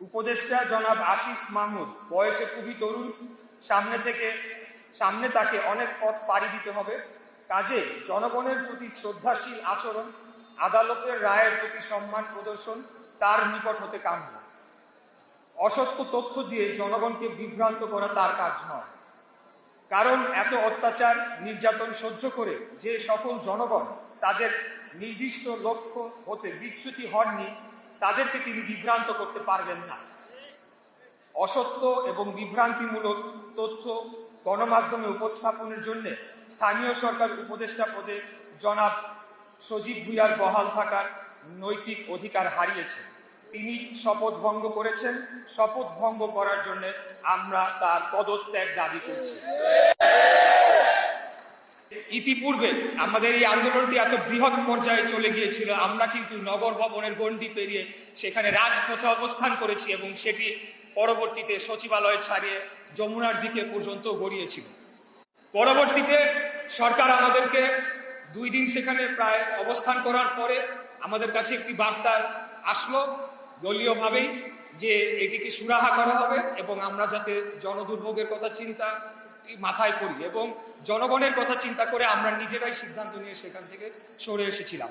উপদেষ্টা জনাব আসিফ মাহমুদ। বয়সে খুবই তরুণ। সামনে থেকে, সামনে তাকে অনেক পথ পাড়ি দিতে হবে। কাজে জনগণের প্রতি শ্রদ্ধাশীল আচরণ, আদালতের রায়ের প্রতি সম্মান প্রদর্শন তার নিকট হতে কাম্য। অসত্য তথ্য দিয়ে জনগণকে বিভ্রান্ত করা তার কাজ নয়। কারণ এত অত্যাচার, নির্যাতন সহ্য করে যে সকল জনগণ তাদের নির্দিষ্ট লক্ষ্য হতে বিচ্যুতি হননি তাদেরকে তিনি বিভ্রান্ত করতে পারবেন না। অসত্য এবং বিভ্রান্তিমূলক তথ্য গণমাধ্যমে উপস্থাপনের জন্য স্থানীয় সরকার উপদেষ্টা পদে জনাব সজীব ভুইয়ার বহাল থাকার নৈতিক অধিকার হারিয়েছেন। তিনি শপথ ভঙ্গ করেছেন। শপথ ভঙ্গ করার জন্য আমরা তার পদত্যাগ দাবি করছি। ইতিপূর্বে আমাদের এই আন্দোলনটি এত বৃহৎ পর্যায়ে চলে গিয়েছিল, আমরা কিন্তু নগর ভবনের গণ্ডি পেরিয়ে সেখানে রাজপথে অবস্থান করেছি এবং সেটি পরবর্তীতে সচিবালয় ছাড়িয়ে যমুনার দিকে পর্যন্ত গড়িয়েছিল। পরবর্তীতে সরকার আমাদেরকে দুই দিন সেখানে প্রায় অবস্থান করার পরে আমাদের কাছে একটি বার্তা আসলো দলীয়ভাবেই যে এটিকে সুরাহা করা হবে এবং আমরা যাতে জনদুর্ভোগের কথা চিন্তা মাথায় করি এবং জনগণের কথা চিন্তা করে আমরা নিজেরাই সিদ্ধান্ত নিয়ে সেখান থেকে সরে এসেছিলাম।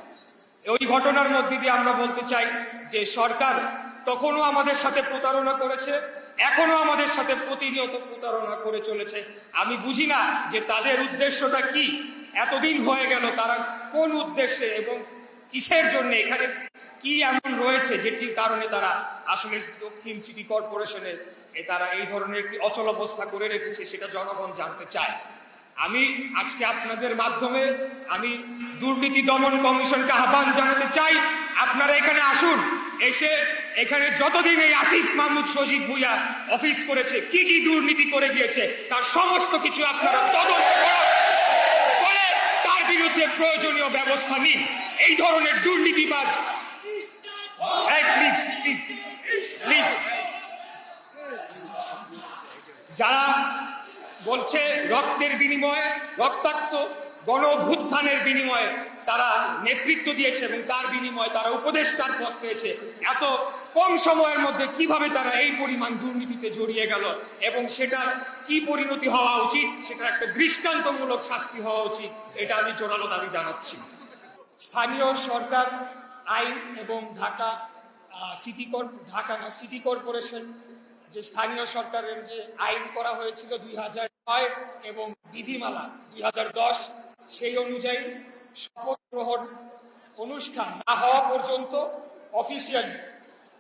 ওই ঘটনার মধ্যে দিয়ে আমরা বলতে চাই যে সরকার তখনও আমাদের সাথে প্রতারণা করেছে এখনও আমাদের সাথে প্রতিনিয়ত প্রতারণা করে চলেছে। আমি বুঝি না যে তাদের উদ্দেশ্যটা কি, এতদিন হয়ে গেল তারা কোন উদ্দেশ্যে এবং কিসের জন্য এখানে কি এমন রয়েছে যেটির কারণে তারা আসলে দক্ষিণ সিটি কর্পোরেশনে এ তারা এই ধরনের একটি অচল অবস্থা করে রেখেছে, সেটা জনগণ জানতে চায়। আমি আজকে আপনাদের মাধ্যমে আমি দুর্নীতি দমন কমিশনকে আহ্বান জানাতে চাই, আপনারা এখানে আসুন, এসে এখানে যতদিন এই আসিফ মাহমুদ সজীব ভুইয়া অফিস করেছে, কি কি দুর্নীতি করে গিয়েছে, তার সমস্ত কিছু আপনারা তদন্ত করে তার বিরুদ্ধে প্রয়োজনীয় ব্যবস্থা নিন। এই ধরনের দুর্নীতিবাজ বলছে, রক্তের বিনিময়ে, রক্তাক্ত গণ অভ্যুত্থানের বিনিময়ে তারা নেতৃত্ব দিয়েছে এবং তার বিনিময়ে তারা উপদেষ্টার পদ পেয়েছে। এত কম সময়ের মধ্যে কীভাবে তারা এই পরিমাণ দুর্নীতিতে জড়িয়ে গেল এবং সেটার কি পরিণতি হওয়া উচিত সেটা একটা দৃষ্টান্তমূলক শাস্তি হওয়া উচিত, এটা আমি জোরালো দাবি জানাচ্ছি। স্থানীয় সরকার, আইন এবং ঢাকা সিটি ঢাকা না, সিটি কর্পোরেশন, যে স্থানীয় সরকারের যে আইন করা হয়েছিল দুই হাজার নয় এবং বিধিমালা দুই হাজার দশ সেই অনুযায়ী শপথ গ্রহণ অনুষ্ঠান না হওয়া পর্যন্ত অফিসিয়ালি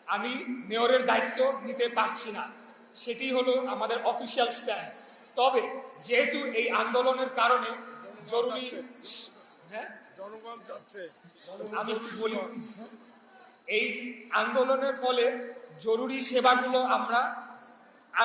আমি মেয়রের দায়িত্ব নিতে পারছি না। সেটি হলো আমাদের অফিসিয়াল স্ট্যান্ড তবে যেহেতু এই আন্দোলনের কারণে জরুরি হ্যাঁ জনগণ আমি একটু বলি? হ্যাঁ? এই আন্দোলনের ফলে জরুরি সেবাগুলো আমরা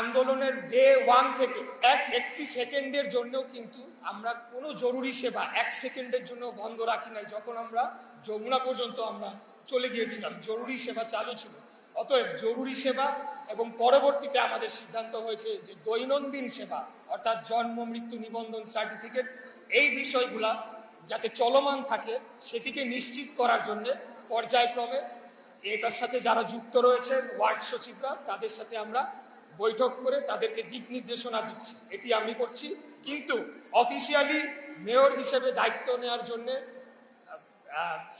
আন্দোলনের ডে ওয়ান থেকে এক একটি সেকেন্ডের জন্যও কিন্তু আমরা কোনো জরুরি সেবা এক সেকেন্ডের জন্য বন্ধ রাখি নাই, যখন আমরা যমুনা পর্যন্ত আমরা চলে গিয়েছিলাম। জরুরি সেবা চালু ছিল। অতএব জরুরি সেবা এবং পরবর্তীতে আমাদের সিদ্ধান্ত হয়েছে যে দৈনন্দিন সেবা, অর্থাৎ জন্ম, মৃত্যু নিবন্ধন সার্টিফিকেট এই বিষয়গুলা যাতে চলমান থাকে, সেটিকে নিশ্চিত করার জন্য পর্যায়ক্রমে, এটার সাথে যারা যুক্ত রয়েছেন, ওয়ার্ড সচিবরা, তাদের সাথে আমরা বৈঠক করে তাদেরকে দিক নির্দেশনা দিচ্ছি। এটি আমি করছি। কিন্তু অফিসিয়ালি মেয়র হিসেবে দায়িত্ব নেওয়ার জন্য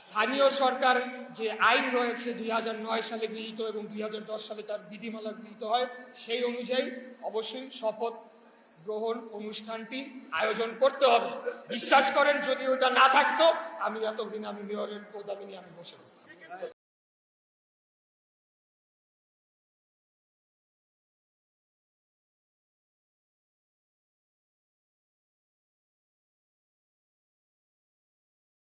স্থানীয় সরকার যে আইন রয়েছে দুই সালে গৃহীত এবং দুই হাজার দশ সালে তার বিধিমালা গৃহীত হয়, সেই অনুযায়ী অবশ্যই শপথ গ্রহণ অনুষ্ঠানটি আয়োজন করতে হবে। বিশ্বাস করেন যদি ওটা না থাকতো, আমি এতদিন আমি মেয়রের পদাবি নিয়ে আমি বসে থাকতাম।